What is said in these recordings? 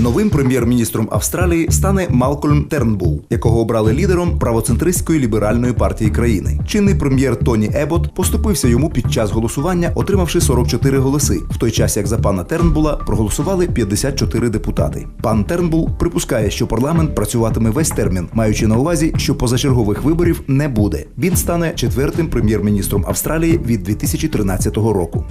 Новим прем'єр-міністром Австралії стане Малкольм Тернбул, якого обрали лідером правоцентристської ліберальної партії країни. Чинний прем'єр Тоні Ебот поступився йому під час голосування, отримавши 44 голоси, в той час як за пана Тернбула проголосували 54 депутати. Пан Тернбул припускає, що парламент працюватиме весь термін, маючи на увазі, що позачергових виборів не буде. Він стане четвертим прем'єр-міністром Австралії від 2013 року.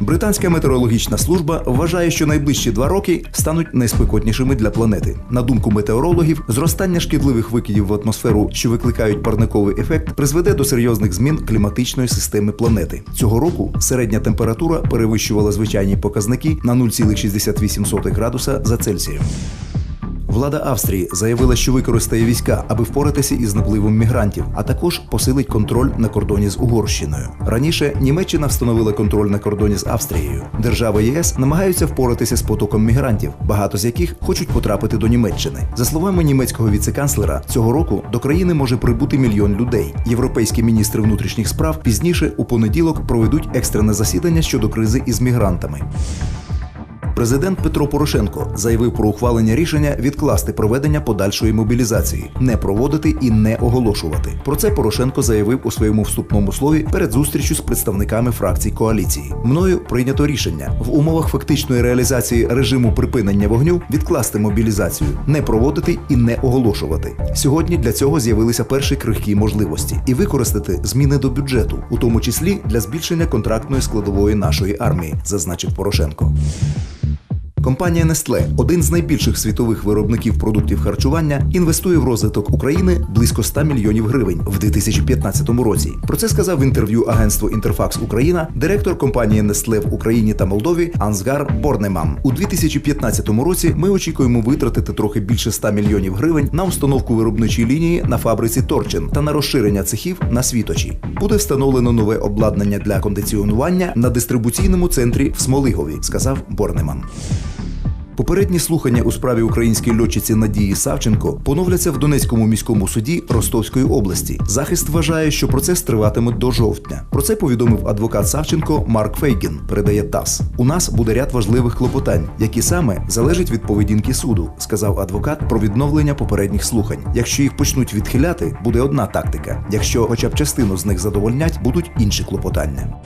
Британська метеорологічна служба вважає, що найближчі два роки стануть найспекотнішими для планети. На думку метеорологів, зростання шкідливих викидів в атмосферу, що викликають парниковий ефект, призведе до серйозних змін кліматичної системи планети. Цього року середня температура перевищувала звичайні показники на 0,68 градуса за Цельсієм. Влада Австрії заявила, що використає війська, аби впоратися із напливом мігрантів, а також посилить контроль на кордоні з Угорщиною. Раніше Німеччина встановила контроль на кордоні з Австрією. Держави ЄС намагаються впоратися з потоком мігрантів, багато з яких хочуть потрапити до Німеччини. За словами німецького віцеканцлера, цього року до країни може прибути мільйон людей. Європейські міністри внутрішніх справ пізніше у понеділок проведуть екстрене засідання щодо кризи із мігрантами. Президент Петро Порошенко заявив про ухвалення рішення відкласти проведення подальшої мобілізації, не проводити і не оголошувати. Про це Порошенко заявив у своєму вступному слові перед зустрічю з представниками фракцій коаліції. Мною прийнято рішення в умовах фактичної реалізації режиму припинення вогню відкласти мобілізацію, не проводити і не оголошувати. Сьогодні для цього з'явилися перші крихкі можливості і використати зміни до бюджету, у тому числі для збільшення контрактної складової нашої армії, зазначив Порошенко. Компанія Nestle, один з найбільших світових виробників продуктів харчування, інвестує в розвиток України близько 100 мільйонів гривень в 2015 році. Про це сказав в інтерв'ю агентству Інтерфакс Україна директор компанії Nestle в Україні та Молдові Ансгар Борнеман. У 2015 році ми очікуємо витратити трохи більше 100 мільйонів гривень на установку виробничої лінії на фабриці Торчин та на розширення цехів на світочі. Буде встановлено нове обладнання для кондиціонування на дистрибуційному центрі в Смолигові, сказав Борнеман. Попередні слухання у справі української льотчиці Надії Савченко поновляться в Донецькому міському суді Ростовської області. Захист вважає, що процес триватиме до жовтня. Про це повідомив адвокат Савченко Марк Фейгін. Передає ТАСС. У нас буде ряд важливих клопотань, які саме залежать від поведінки суду, сказав адвокат про відновлення попередніх слухань. Якщо їх почнуть відхиляти, буде одна тактика. Якщо хоча б частину з них задовольнять, будуть інші клопотання.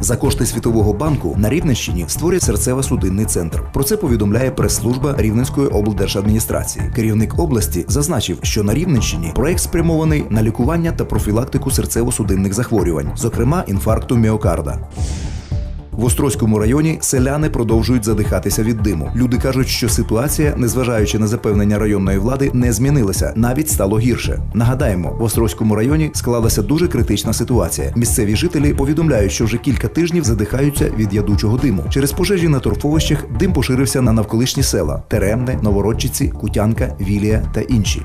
За кошти Світового банку на Рівненщині створять серцево-судинний центр. Про це повідомляє прес-служба Рівненської облдержадміністрації. Керівник області зазначив, що на Рівненщині проект спрямований на лікування та профілактику серцево-судинних захворювань, зокрема інфаркту міокарда. В Острозькому районі селяни продовжують задихатися від диму. Люди кажуть, що ситуація, незважаючи на запевнення районної влади, не змінилася, навіть стало гірше. Нагадаємо, в Острозькому районі склалася дуже критична ситуація. Місцеві жителі повідомляють, що вже кілька тижнів задихаються від ядучого диму. Через пожежі на торфовищах дим поширився на навколишні села: Теремне, Новородчиці, Кутянка, Вілія та інші.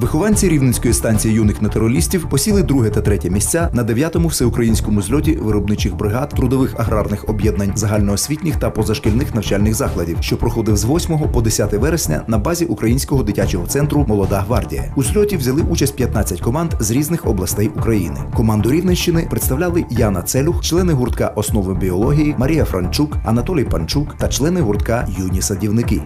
Вихованці рівненської станції юних натуралістів посіли друге та третє місця на дев'ятому всеукраїнському зльоті виробничих бригад трудових аграрних об'єднань загальноосвітніх та позашкільних навчальних закладів, що проходив з 8 по 10 вересня на базі українського дитячого центру Молода гвардія. У зльоті взяли участь 15 команд з різних областей України. Команду Рівненщини представляли Яна Целюх, члени гуртка основи біології, Марія Франчук, Анатолій Панчук та члени гуртка Юні садівники.